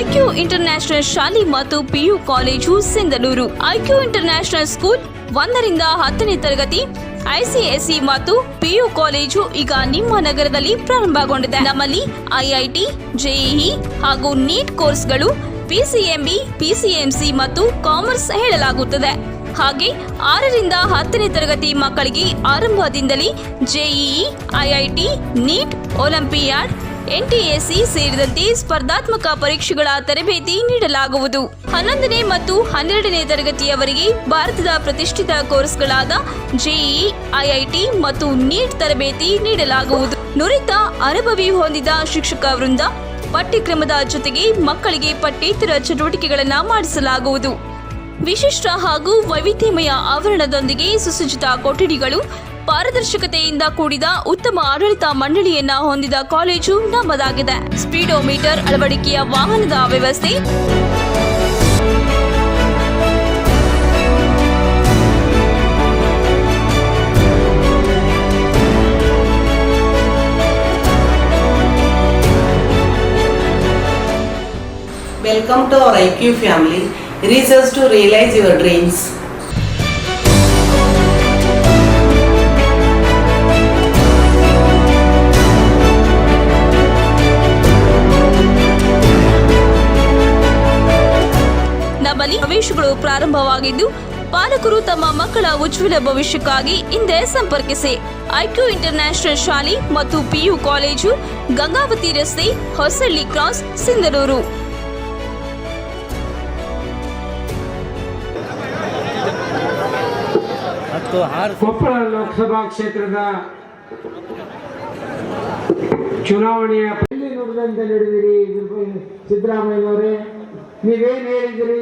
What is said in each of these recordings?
IQ international ಶಾಲೆ ಮತ್ತು PU college Sindhanur. IQ international school ಒಂದರಿಂದ ಹತ್ತನೇ ತರಗತಿ ಐಸಿಎಸ್ಇ ಮತ್ತು ಪಿಯು ಕಾಲೇಜು ಈಗ ನಿಮ್ಮ ನಗರದಲ್ಲಿ ಪ್ರಾರಂಭಗೊಂಡಿದೆ. ನಮ್ಮಲ್ಲಿ ಐಐಟಿ ಜೆಇಇ ಹಾಗೂ ನೀಟ್ ಕೋರ್ಸ್ಗಳು ಪಿಸಿಎಂಬಿ ಪಿಸಿಎಂಸಿ ಮತ್ತು ಕಾಮರ್ಸ್ ಹೇಳಲಾಗುತ್ತದೆ. ಹಾಗೆ ಆರರಿಂದ ಹತ್ತನೇ ತರಗತಿ ಮಕ್ಕಳಿಗೆ ಆರಂಭದಿಂದಲೇ JEE IIT NEET, Olympiad NTSC ಸೇರಿದಂತೆ ಸ್ಪರ್ಧಾತ್ಮಕ ಪರೀಕ್ಷೆಗಳ ತರಬೇತಿ ನೀಡಲಾಗುವುದು. ಹನ್ನೊಂದನೇ ಮತ್ತು ಹನ್ನೆರಡನೇ ತರಗತಿಯವರೆಗೆ ಭಾರತದ ಪ್ರತಿಷ್ಠಿತ ಕೋರ್ಸ್ಗಳಾದ ಜೆಇಇ, ಐಐಟಿ ಮತ್ತು ನೀಟ್ ತರಬೇತಿ ನೀಡಲಾಗುವುದು. ನುರಿತ, ಅನುಭವಿ ಹೊಂದಿದ ಶಿಕ್ಷಕ ವೃಂದ ಪಠ್ಯಕ್ರಮದ ಜೊತೆಗೆ ಮಕ್ಕಳಿಗೆ ಪಠ್ಯೇತರ ಚಟುವಟಿಕೆಗಳನ್ನು ಮಾಡಿಸಲಾಗುವುದು. ವಿಶಿಷ್ಟ ಹಾಗೂ ವೈವಿಧ್ಯಮಯ ಆವರಣದೊಂದಿಗೆ ಸುಸಜ್ಜಿತ ಕೊಠಡಿಗಳು ಪಾರದರ್ಶಕತೆಯಿಂದ ಕೂಡಿದ ಉತ್ತಮ ಆಡಳಿತ ಮಂಡಳಿಯನ್ನ ಹೊಂದಿದ ಕಾಲೇಜು ನಮ್ಮದಾಗಿದೆ ಸ್ಪೀಡೋಮೀಟರ್ ಅಳವಡಿಕೆಯ ವಾಹನದ ವ್ಯವಸ್ಥೆ Welcome to our IQ family. Research to realize your dreams. ಪ್ರವೇಶಗಳು ಪ್ರಾರಂಭವಾಗಿದ್ದು ಪಾಲಕರು ತಮ್ಮ ಮಕ್ಕಳ ಉಜ್ವಲ ಭವಿಷ್ಯಕ್ಕಾಗಿ ಹಿಂದೆ ಸಂಪರ್ಕಿಸಿ. ಐಕ್ಯೂ ಇಂಟರ್ನ್ಯಾಷನಲ್ ಶಾಲೆ ಮತ್ತು ಪಿಯು ಕಾಲೇಜು ಗಂಗಾವತಿ ರಸ್ತೆ ಹೊಸಳ್ಳಿ ಕ್ರಾಸ್ ಸಿಂಧನೂರು. ಕೊಪ್ಪಳ ಲೋಕಸಭಾ ಕ್ಷೇತ್ರದ ಚುನಾವಣೆಯ ಎಲ್ಲಿ ನುಡಿದಂತೆ ನಡೆದಿರಿ ಸಿದ್ದರಾಮಯ್ಯನವರೇ ನೀವೇನ್ ಹೇಳಿದಿರಿ?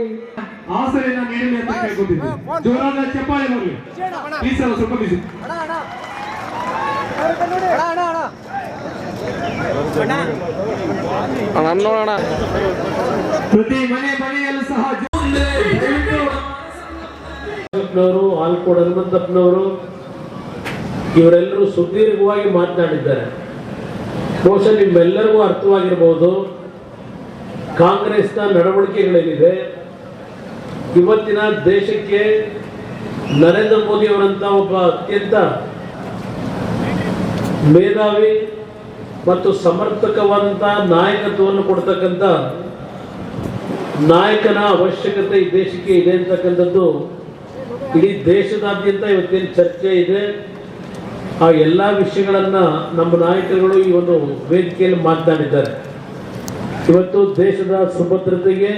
ಆಸರೆಯನ್ನ ನೀಡಲಿ ಅಂತ ಕೇಳ್ಕೊತಿದ್ದೆ ಜೋರಾದ ಚಪ್ಪಾಳೆ ಬರಲಿ ಪ್ಲೀಸ್ ಅಲ್ಲ ಸ್ವಲ್ಪ ಬಿಸಿ ಪ್ರತಿ ಮನೆ ಮನೆಯಲ್ಲೂ ಸಹ ನವರು ಆಲ್ಕೋಡ್ ಹನುಮಂತಪ್ಪನವರು ಇವರೆಲ್ಲರೂ ಸುದೀರ್ಘವಾಗಿ ಮಾತನಾಡಿದ್ದಾರೆ. ಬಹುಶಃ ನಿಮ್ಮೆಲ್ಲರಿಗೂ ಅರ್ಥವಾಗಿರಬಹುದು ಕಾಂಗ್ರೆಸ್ನ ನಡವಳಿಕೆಗಳೇನಿದೆ, ಇವತ್ತಿನ ದೇಶಕ್ಕೆ ನರೇಂದ್ರ ಮೋದಿ ಅವರಂತ ಒಬ್ಬ ಅತ್ಯಂತ ಮೇಧಾವಿ ಮತ್ತು ಸಮರ್ಥಕವಾದಂಥ ನಾಯಕತ್ವವನ್ನು ಕೊಡ್ತಕ್ಕಂಥ ನಾಯಕನ ಅವಶ್ಯಕತೆ ಈ ದೇಶಕ್ಕೆ ಇದೆ ಅಂತಕ್ಕಂಥದ್ದು ಇಡೀ ದೇಶದಾದ್ಯಂತ ಇವತ್ತಿನ ಚರ್ಚೆ ಇದೆ. ಆ ಎಲ್ಲ ವಿಷಯಗಳನ್ನು ನಮ್ಮ ನಾಯಕರುಗಳು ಈ ಒಂದು ವೇದಿಕೆಯಲ್ಲಿ ಮಾತನಾಡಿದ್ದಾರೆ. ಇವತ್ತು ದೇಶದ ಸುಭದ್ರತೆಗೆ,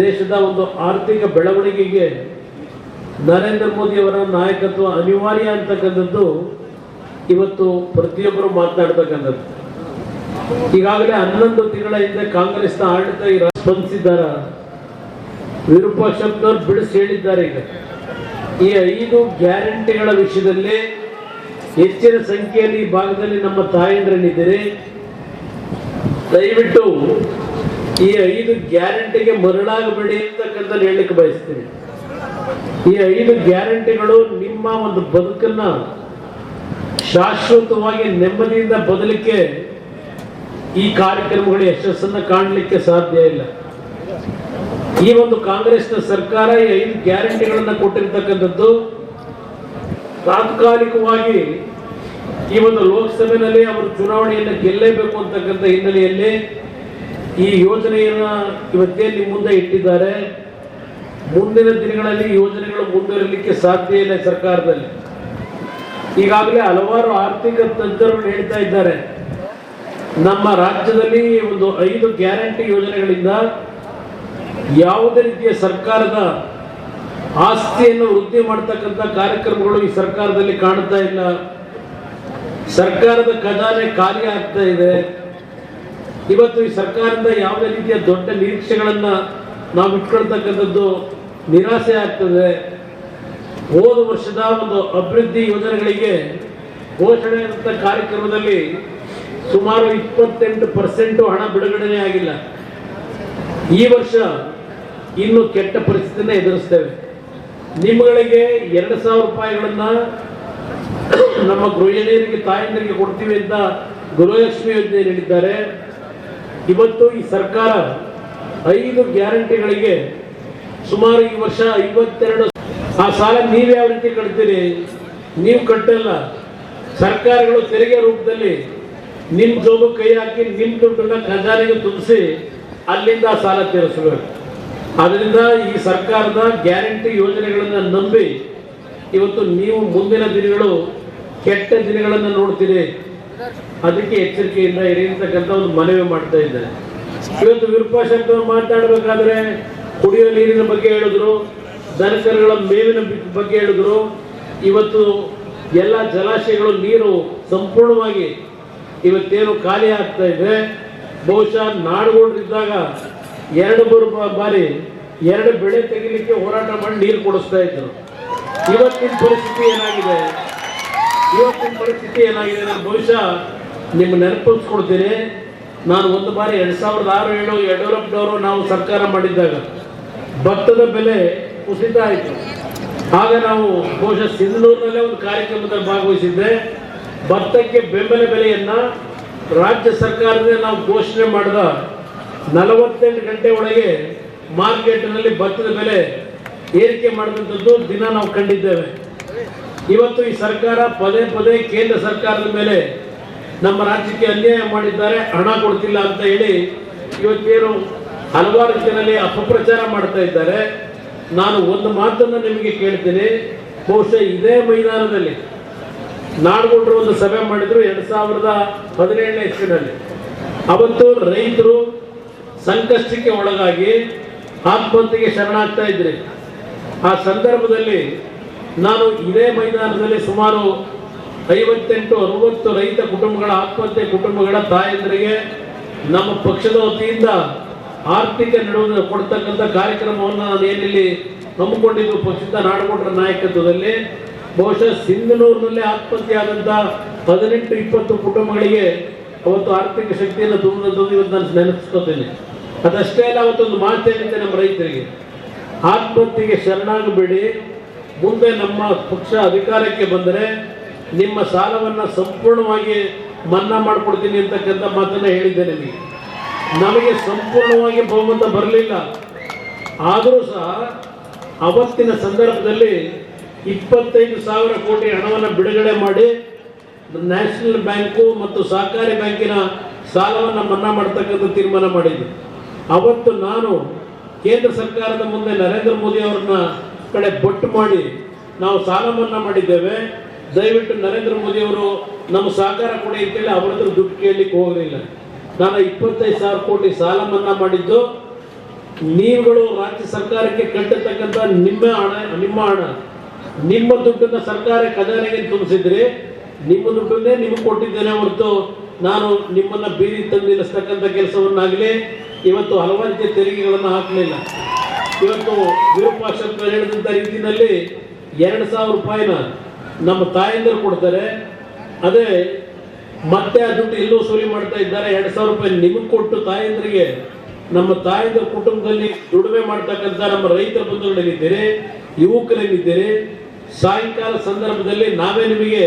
ದೇಶದ ಒಂದು ಆರ್ಥಿಕ ಬೆಳವಣಿಗೆಗೆ ನರೇಂದ್ರ ಮೋದಿ ಅವರ ನಾಯಕತ್ವ ಅನಿವಾರ್ಯ ಅಂತಕ್ಕಂಥದ್ದು ಇವತ್ತು ಪ್ರತಿಯೊಬ್ಬರು ಮಾತನಾಡ್ತಕ್ಕಂಥದ್ದು. ಈಗಾಗಲೇ ಹನ್ನೊಂದು ತಿಂಗಳ ಹಿಂದೆ ಕಾಂಗ್ರೆಸ್ನ ಆಡಳಿತ ಈಗ ಸ್ಪಂದಿಸಿದ್ದಾರ ವಿರೂಪಾಕ್ಷಪ್ಪನವ್ರು ಬಿಡಿಸಿ ಹೇಳಿದ್ದಾರೆ ಈಗ. ಈ ಐದು ಗ್ಯಾರಂಟಿಗಳ ವಿಷಯದಲ್ಲಿ ಹೆಚ್ಚಿನ ಸಂಖ್ಯೆಯಲ್ಲಿ ಈ ಭಾಗದಲ್ಲಿ ನಮ್ಮ ತಾಯಂದ್ರನಿದ್ದೀರಿ ದಯವಿಟ್ಟು ಈ ಐದು ಗ್ಯಾರಂಟಿಗೆ ಮರಳಾಗಬೇಡಿ ಅಂತಕ್ಕಂಥ ಹೇಳಲಿಕ್ಕೆ ಬಯಸ್ತೀನಿ. ಈ ಐದು ಗ್ಯಾರಂಟಿಗಳು ನಿಮ್ಮ ಒಂದು ಬದುಕನ್ನ ಶಾಶ್ವತವಾಗಿ ನೆಮ್ಮದಿಯಿಂದ ಬದಲಿಕ್ಕೆ ಈ ಕಾರ್ಯಕ್ರಮಗಳ ಯಶಸ್ಸನ್ನು ಕಾಣಲಿಕ್ಕೆ ಸಾಧ್ಯ ಇಲ್ಲ. ಈ ಒಂದು ಕಾಂಗ್ರೆಸ್ನ ಸರ್ಕಾರ ಈ ಐದು ಗ್ಯಾರಂಟಿಗಳನ್ನ ಕೊಟ್ಟಿರ್ತಕ್ಕಂಥದ್ದು ತಾತ್ಕಾಲಿಕವಾಗಿ ಈ ಒಂದು ಲೋಕಸಭೆಯಲ್ಲಿ ಅವರು ಚುನಾವಣೆಯನ್ನು ಗೆಲ್ಲೇಬೇಕು ಅಂತಕ್ಕಂಥ ಹಿನ್ನೆಲೆಯಲ್ಲಿ ಈ ಯೋಜನೆಯನ್ನ ಇವತ್ತೇ ನಿಮ್ಮ ಮುಂದೆ ಇಟ್ಟಿದ್ದಾರೆ. ಮುಂದಿನ ದಿನಗಳಲ್ಲಿ ಯೋಜನೆಗಳು ಮುಂದುವರಿಲಿಕ್ಕೆ ಸಾಧ್ಯ ಇಲ್ಲ ಸರ್ಕಾರದಲ್ಲಿ. ಈಗಾಗಲೇ ಹಲವಾರು ಆರ್ಥಿಕ ತಜ್ಞರು ಹೇಳ್ತಾ ಇದ್ದಾರೆ. ನಮ್ಮ ರಾಜ್ಯದಲ್ಲಿ ಒಂದು ಐದು ಗ್ಯಾರಂಟಿ ಯೋಜನೆಗಳಿಂದ ಯಾವುದೇ ರೀತಿಯ ಸರ್ಕಾರದ ಆಸ್ತಿಯನ್ನು ವೃದ್ಧಿ ಮಾಡತಕ್ಕಂಥ ಕಾರ್ಯಕ್ರಮಗಳು ಈ ಸರ್ಕಾರದಲ್ಲಿ ಕಾಣ್ತಾ ಇಲ್ಲ. ಸರ್ಕಾರದ ಖಜಾನೆ ಖಾಲಿ ಆಗ್ತಾ ಇದೆ. ಇವತ್ತು ಈ ಸರ್ಕಾರದಿಂದ ಯಾವುದೇ ರೀತಿಯ ದೊಡ್ಡ ನಿರೀಕ್ಷೆಗಳನ್ನ ನಾವು ಇಟ್ಕೊಳ್ತಕ್ಕಂಥದ್ದು ನಿರಾಸೆ ಆಗ್ತದೆ. ಹೋದ ವರ್ಷದ ಒಂದು ಅಭಿವೃದ್ಧಿ ಯೋಜನೆಗಳಿಗೆ ಘೋಷಣೆ ಅಂತ ಕಾರ್ಯಕ್ರಮದಲ್ಲಿ ಸುಮಾರು ಇಪ್ಪತ್ತೆಂಟು ಪರ್ಸೆಂಟು ಹಣ ಬಿಡುಗಡೆ ಆಗಿಲ್ಲ. ಈ ವರ್ಷ ಇನ್ನು ಕೆಟ್ಟ ಪರಿಸ್ಥಿತಿನ ಎದುರಿಸ್ತೇವೆ. ನಿಮ್ಮಗಳಿಗೆ ಎರಡು ಸಾವಿರ ರೂಪಾಯಿಗಳನ್ನ ನಮ್ಮ ಗೃಹಿಣಿಯರಿಗೆ, ತಾಯಂದಿರಿಗೆ ಕೊಡ್ತೀವಿ ಅಂತ ಗೃಹಲಕ್ಷ್ಮಿ ಯೋಜನೆ ನೀಡಿದ್ದಾರೆ ಇವತ್ತು ಈ ಸರ್ಕಾರ ಐದು ಗ್ಯಾರಂಟಿಗಳಿಗೆ ಸುಮಾರು ಈ ವರ್ಷ ಐವತ್ತೆರಡು ಆ ಸಾಲ ನೀವು ಯಾವ ರೀತಿ ಕಟ್ತೀರಿ? ನೀವು ಕಟ್ಟಲ್ಲ. ಸರ್ಕಾರಗಳು ತೆರಿಗೆ ರೂಪದಲ್ಲಿ ನಿಮ್ಮ ಜೋಬು ಕೈ ಹಾಕಿ ನಿಮ್ಮ ದುಡ್ಡನ್ನ ಖಜಾನೆಗೆ ತುಂಬಿಸಿ ಅಲ್ಲಿಂದ ಆ ಸಾಲ ತೀರಿಸಬೇಕು. ಅದರಿಂದ ಈ ಸರ್ಕಾರದ ಗ್ಯಾರಂಟಿ ಯೋಜನೆಗಳನ್ನು ನಂಬಿ ಇವತ್ತು ನೀವು ಮುಂದಿನ ದಿನಗಳು ಕೆಟ್ಟ ದಿನಗಳನ್ನು ನೋಡ್ತೀರಿ. ಅದಕ್ಕೆ ಎಚ್ಚರಿಕೆಯಿಂದ ಇರಿ ಒಂದು ಮನವಿ ಮಾಡ್ತಾ ಇದ್ದಾರೆ ಇವತ್ತು ಅವರು ಮಾತಾಡಬೇಕಾದ್ರೆ ಕುಡಿಯುವ ನೀರಿನ ಬಗ್ಗೆ ಹೇಳಿದ್ರು, ದನಕರುಗಳ ಮೇವಿನ ಬಗ್ಗೆ ಹೇಳಿದ್ರು. ಇವತ್ತು ಎಲ್ಲ ಜಲಾಶಯಗಳು ನೀರು ಸಂಪೂರ್ಣವಾಗಿ ಇವತ್ತೇನು ಖಾಲಿ ಆಗ್ತಾ ಇದೆ. ಬಹುಶಃ ನಾಡುಗಳಿದ್ದಾಗ ಎರಡು ಮೂರು ಬಾರಿ ಎರಡು ಬೆಳೆ ತೆಗಿಲಿಕ್ಕೆ ಹೋರಾಟ ಮಾಡಿ ನೀರು ಕೊಡಿಸ್ತಾ ಇದ್ರು. ಇವತ್ತಿನ ಪರಿಸ್ಥಿತಿ ಏನಾಗಿದೆ? ಇವತ್ತಿನ ಪರಿಸ್ಥಿತಿ ಏನಾಗಿದೆ ನಾನು ಬಹುಶಃ ನಿಮ್ಮ ನೆನಪಿಸ್ಕೊಡ್ತೀನಿ ನಾನು ಒಂದು ಬಾರಿ ಎರಡು ಸಾವಿರದ ಆರು, ಏಳು ಯಡಿಯೂರಪ್ಪನವರು ನಾವು ಸರ್ಕಾರ ಮಾಡಿದ್ದಾಗ ಭತ್ತದ ಬೆಲೆ ಕುಸಿತ ಆಯಿತು. ಆಗ ನಾವು ಬಹುಶಃ ಸಿಂಧನೂರಿನಲ್ಲೇ ಒಂದು ಕಾರ್ಯಕ್ರಮದಲ್ಲಿ ಭಾಗವಹಿಸಿದ್ದೆ. ಭತ್ತಕ್ಕೆ ಬೆಂಬಲ ಬೆಲೆಯನ್ನ ರಾಜ್ಯ ಸರ್ಕಾರದಿಂದ ನಾವು ಘೋಷಣೆ ಮಾಡಿದ ನಲವತ್ತೆಂಟು ಗಂಟೆ ಒಳಗೆ ಮಾರ್ಕೆಟ್ನಲ್ಲಿ ಭತ್ತದ ಬೆಲೆ ಏರಿಕೆ ಮಾಡಿದಂಥದ್ದು ದಿನ ನಾವು ಕಂಡಿದ್ದೇವೆ. ಇವತ್ತು ಈ ಸರ್ಕಾರ ಪದೇ ಪದೇ ಕೇಂದ್ರ ಸರ್ಕಾರದ ಮೇಲೆ ನಮ್ಮ ರಾಜ್ಯಕ್ಕೆ ಅನ್ಯಾಯ ಮಾಡಿದ್ದಾರೆ, ಹಣ ಕೊಡ್ತಿಲ್ಲ ಅಂತ ಹೇಳಿ ಇವತ್ತೇನು ಹಲವಾರು ಜನರಲ್ಲಿ ಅಪಪ್ರಚಾರ ಮಾಡ್ತಾ ಇದ್ದಾರೆ. ನಾನು ಒಂದು ಮಾತನ್ನು ನಿಮಗೆ ಕೇಳ್ತೀನಿ. ಬಹುಶಃ ಇದೇ ಮೈದಾನದಲ್ಲಿ ನಾಡುಗೊಂಡ್ರು ಒಂದು ಸಭೆ ಮಾಡಿದ್ರು ಎರಡ್ ಸಾವಿರದ ಹದಿನೇಳನೇ ಇಸ್ವಿನಲ್ಲಿ ಅವತ್ತು ರೈತರು ಸಂಕಷ್ಟಕ್ಕೆ ಒಳಗಾಗಿ ಆತ್ಮಹತ್ಯೆಗೆ ಶರಣಾಗ್ತಾ ಇದ್ರಿ. ಆ ಸಂದರ್ಭದಲ್ಲಿ ನಾನು ಇದೇ ಮೈದಾನದಲ್ಲಿ ಸುಮಾರು ಐವತ್ತೆಂಟು ಅರವತ್ತು ರೈತ ಕುಟುಂಬಗಳ ಆತ್ಮಹತ್ಯೆ ಕುಟುಂಬಗಳ ತಾಯಂದರಿಗೆ ನಮ್ಮ ಪಕ್ಷದ ವತಿಯಿಂದ ಆರ್ಥಿಕ ನೆರವು ಕೊಡ್ತಕ್ಕಂಥ ಕಾರ್ಯಕ್ರಮವನ್ನು ನಾನು ಏನಿಲ್ಲಿ ನಂಬಿಕೊಂಡಿದ್ದು ಪಕ್ಷದ ನಾಡುಗೊಂಡರ ನಾಯಕತ್ವದಲ್ಲಿ, ಬಹುಶಃ ಸಿಂಧನೂರಿನಲ್ಲೇ ಆತ್ಮಹತ್ಯೆ ಆದಂಥ ಹದಿನೆಂಟು ಇಪ್ಪತ್ತು ಕುಟುಂಬಗಳಿಗೆ ಅವತ್ತು ಆರ್ಥಿಕ ಶಕ್ತಿಯನ್ನು ತುಂಬಿದಂಥದ್ದು ಇವತ್ತು ನಾನು ನೆನಪಿಸ್ಕೋತೇನೆ. ಅದಷ್ಟೇ ಅಲ್ಲ, ಅವತ್ತೊಂದು ಮಾತು ಹೇಳಿದ್ದೆ ನಮ್ಮ ರೈತರಿಗೆ. ಆತ್ಮಹತ್ಯೆಗೆ ಶರಣಾಗಬೇಡಿ. ಮುಂದೆ ನಮ್ಮ ಪಕ್ಷ ಅಧಿಕಾರಕ್ಕೆ ಬಂದರೆ ನಿಮ್ಮ ಸಾಲವನ್ನು ಸಂಪೂರ್ಣವಾಗಿ ಮನ್ನಾ ಮಾಡಿಕೊಡ್ತೀನಿ ಅಂತಕ್ಕಂಥ ಮಾತನ್ನು ಹೇಳಿದ್ದೆ ನಿಮಗೆ ನಮಗೆ ಸಂಪೂರ್ಣವಾಗಿ ಬಹುಮತ ಬರಲಿಲ್ಲ. ಆದರೂ ಸಹ ಅವತ್ತಿನ ಸಂದರ್ಭದಲ್ಲಿ ಇಪ್ಪತ್ತೈದು ಸಾವಿರ ಕೋಟಿ ಹಣವನ್ನು ಬಿಡುಗಡೆ ಮಾಡಿ ನ್ಯಾಷನಲ್ ಬ್ಯಾಂಕು ಮತ್ತು ಸಹಕಾರಿ ಬ್ಯಾಂಕಿನ ಸಾಲವನ್ನು ಮನ್ನಾ ಮಾಡ್ತಕ್ಕಂಥ ತೀರ್ಮಾನ ಮಾಡಿದ್ದೆ ಅವತ್ತು ನಾನು ಕೇಂದ್ರ ಸರ್ಕಾರದ ಮುಂದೆ ನರೇಂದ್ರ ಮೋದಿ ಅವರನ್ನ ಕಡೆ ಬೊಟ್ಟು ಮಾಡಿ ನಾವು ಸಾಲ ಮನ್ನಾ ಮಾಡಿದ್ದೇವೆ. ದಯವಿಟ್ಟು ನರೇಂದ್ರ ಮೋದಿ ಅವರು ನಮ್ಮ ಸಹಕಾರ ಕೊಡಿ ಅಂತೇಳಿ ಅವ್ರ ಹತ್ರ ದುಡ್ಡು ಕೇಳಲಿಕ್ಕೆ ಹೋಗಲಿಲ್ಲ ನಾನು ಇಪ್ಪತ್ತೈದು ಸಾವಿರ ಕೋಟಿ ಸಾಲ ಮನ್ನಾ ಮಾಡಿದ್ದು. ನೀವುಗಳು ರಾಜ್ಯ ಸರ್ಕಾರಕ್ಕೆ ಕಟ್ಟತಕ್ಕಂಥ ನಿಮ್ಮ ಹಣ ನಿಮ್ಮ ಹಣ, ನಿಮ್ಮ ದುಡ್ಡನ್ನ ಸರ್ಕಾರ ಖಜಾನೆಗೆ ತುಂಬಿಸಿದ್ರಿ. ನಿಮ್ಮ ದುಡ್ಡನ್ನೇ ನಿಮಗೆ ಕೊಟ್ಟಿದ್ದೇನೆ ಹೊರತು ನಾನು ನಿಮ್ಮನ್ನ ಬೀದಿ ತಂದು ನಿಲ್ಲಿಸ್ತಕ್ಕಂಥ ಕೆಲಸವನ್ನಾಗಲಿ ಇವತ್ತು ಹಲವಾರು ತೆರಿಗೆಗಳನ್ನು ಹಾಕಲಿಲ್ಲ. ಇವತ್ತು ವಿರೂಪಾಕ್ಷ ಹೇಳಿದಂಥ ರೀತಿಯಲ್ಲಿ ಎರಡು ಸಾವಿರ ರೂಪಾಯಿನ ನಮ್ಮ ತಾಯಂದಿರು ಕೊಡ್ತಾರೆ. ಅದೇ ಮತ್ತೆ ಆ ದುಡ್ಡು ಎಲ್ಲೋ ಸೂರಿ ಮಾಡ್ತಾ ಇದ್ದಾರೆ. ಎರಡು ಸಾವಿರ ರೂಪಾಯಿ ನಿಮಗೆ ಕೊಟ್ಟು ತಾಯಂದ್ರಿಗೆ ನಮ್ಮ ತಾಯಂದ್ರ ಕುಟುಂಬದಲ್ಲಿ ದುಡಿಮೆ ಮಾಡ್ತಕ್ಕಂಥ ನಮ್ಮ ರೈತರ ಬಂಧುಗಳೇನಿದ್ದೀರಿ ಯುವಕರೇನಿದ್ದೀರಿ ಸಾಯಂಕಾಲ ಸಂದರ್ಭದಲ್ಲಿ ನಾವೇ ನಿಮಗೆ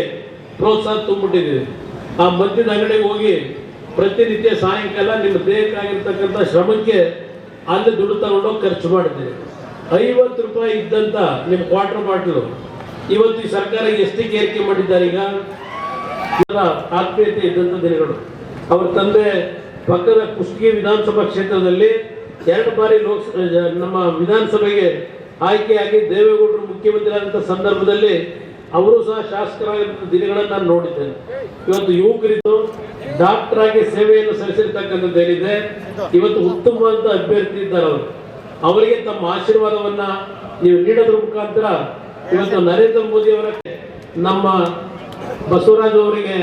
ಪ್ರೋತ್ಸಾಹ ತುಂಬಿಟ್ಟಿದ್ದೀವಿ ಆ ಮದ್ಯದ ಅಂಗಡಿಗೆ ಹೋಗಿ ಪ್ರತಿನಿತ್ಯ ಸಾಯಂಕಾಲ ನಿಮ್ಮ ದೇಹಕ್ಕಾಗಿರ್ತಕ್ಕಂಥ ಶ್ರಮಕ್ಕೆ ಅಲ್ಲಿ ದುಡ್ಡು ತಗೊಂಡೋಗಿ ಖರ್ಚು ಮಾಡಿದ್ದೀರಿ. ಐವತ್ತು ರೂಪಾಯಿ ಇದ್ದಂತ ನಿಮ್ಮ ಕ್ವಾರ್ಟರ್ ಬಾಟ್ಲು ಇವತ್ತು ಈ ಸರ್ಕಾರ ಎಷ್ಟಕ್ಕೆ ಏರಿಕೆ ಮಾಡಿದ್ದಾರೆ ಈಗ? ಆತ್ಮೀಯತೆ ಇದ್ದಂಥ ದಿನಗಳು. ಅವರ ತಂದೆ ಪಕ್ಕದ ಕುಷ್ಟಗಿ ವಿಧಾನಸಭಾ ಕ್ಷೇತ್ರದಲ್ಲಿ ಎರಡು ಬಾರಿ ಲೋಕಸಭೆ ನಮ್ಮ ವಿಧಾನಸಭೆಗೆ ಆಯ್ಕೆಯಾಗಿ ದೇವೇಗೌಡರು ಮುಖ್ಯಮಂತ್ರಿ ಆದಂಥ ಸಂದರ್ಭದಲ್ಲಿ ಅವರು ಸಹ ಶಾಸಕರಾಗಿದ್ದ ದಿನಗಳನ್ನು ನಾನು ನೋಡಿದ್ದೇನೆ. ಇವತ್ತು ಯುವಕರಿದ್ದು ಡಾಕ್ಟರ್ ಆಗಿ ಸೇವೆಯನ್ನು ಸಲ್ಲಿಸಿರ್ತಕ್ಕಂಥದ್ದು ಏನಿದೆ, ಇವತ್ತು ಉತ್ತಮವಾದ ಅಭ್ಯರ್ಥಿ ಇದ್ದಾರೆ ಅವರು. ಅವರಿಗೆ ತಮ್ಮ ಆಶೀರ್ವಾದವನ್ನ ನೀವು ನೀಡೋದ್ರ ಮುಖಾಂತರ ಇವತ್ತು ನರೇಂದ್ರ ಮೋದಿ ಅವರ ನಮ್ಮ ಬಸವರಾಜ್ ಅವರಿಗೆ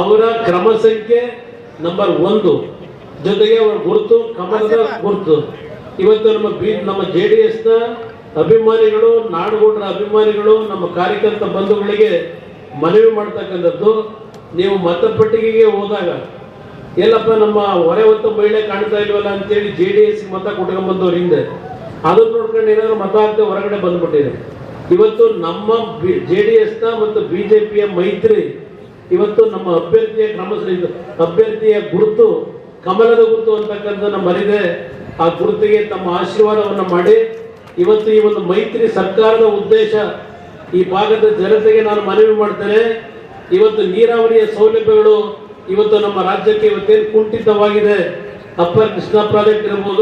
ಅವರ ಕ್ರಮ ಸಂಖ್ಯೆ ನಂಬರ್ ಒಂದು. ಜೊತೆಗೆ ಅವರ ಗುರುತು, ಕಮಲದ ಗುರುತು. ಇವತ್ತು ನಮ್ಮ ಬಿ ನಮ್ಮ ಜೆ ಡಿ ಎಸ್ನ ಅಭಿಮಾನಿಗಳು, ನಾಡುಗೌಡರ ಅಭಿಮಾನಿಗಳು, ನಮ್ಮ ಕಾರ್ಯಕರ್ತ ಬಂಧುಗಳಿಗೆ ಮನವಿ ಮಾಡ್ತಕ್ಕಂಥದ್ದು, ನೀವು ಮತಪಟ್ಟಿಗೆಗೆ ಹೋದಾಗ, ಎಲ್ಲಪ್ಪ ನಮ್ಮ ಹೊರೆ ಹೊತ್ತು ಮಹಿಳೆ ಕಾಣ್ತಾ ಇಲ್ವಲ್ಲ ಅಂತೇಳಿ ಜೆ ಡಿ ಎಸ್ ಮತ ಕೊಟ್ಕೊಂಡ್ಬಂದವ್ರ ಹಿಂದೆ. ಅದನ್ನ ನೋಡ್ಕೊಂಡು ಏನಾದ್ರು ಮತ ಹಾಕದೆ ಹೊರಗಡೆ ಬಂದ್ಬಿಟ್ಟಿದೆ ಇವತ್ತು ನಮ್ಮ ಜೆ ಡಿ ಎಸ್ನ ಮತ್ತು ಬಿ ಜೆ ಪಿಯ ಮೈತ್ರಿ, ಇವತ್ತು ನಮ್ಮ ಅಭ್ಯರ್ಥಿಯ ಕ್ರಮ ಅಭ್ಯರ್ಥಿಯ ಗುರುತು, ಕಮಲದ ಗುರುತು ಅಂತಕ್ಕಂಥ ಮರಿದೆ. ಆ ಗುರುತಿಗೆ ತಮ್ಮ ಆಶೀರ್ವಾದವನ್ನು ಮಾಡಿ. ಇವತ್ತು ಈ ಒಂದು ಮೈತ್ರಿ ಸರ್ಕಾರದ ಉದ್ದೇಶ ಈ ಭಾಗದ ಜನತೆಗೆ ನಾನು ಮನವಿ ಮಾಡ್ತೇನೆ. ಇವತ್ತು ನೀರಾವರಿಯ ಸೌಲಭ್ಯಗಳು ಇವತ್ತು ನಮ್ಮ ರಾಜ್ಯಕ್ಕೆ ಇವತ್ತೇನು ಕುಂಠಿತವಾಗಿದೆ. ಅಪ್ಪರ್ ಕೃಷ್ಣ ಪ್ರಾಜೆಕ್ಟ್ ಇರ್ಬೋದು.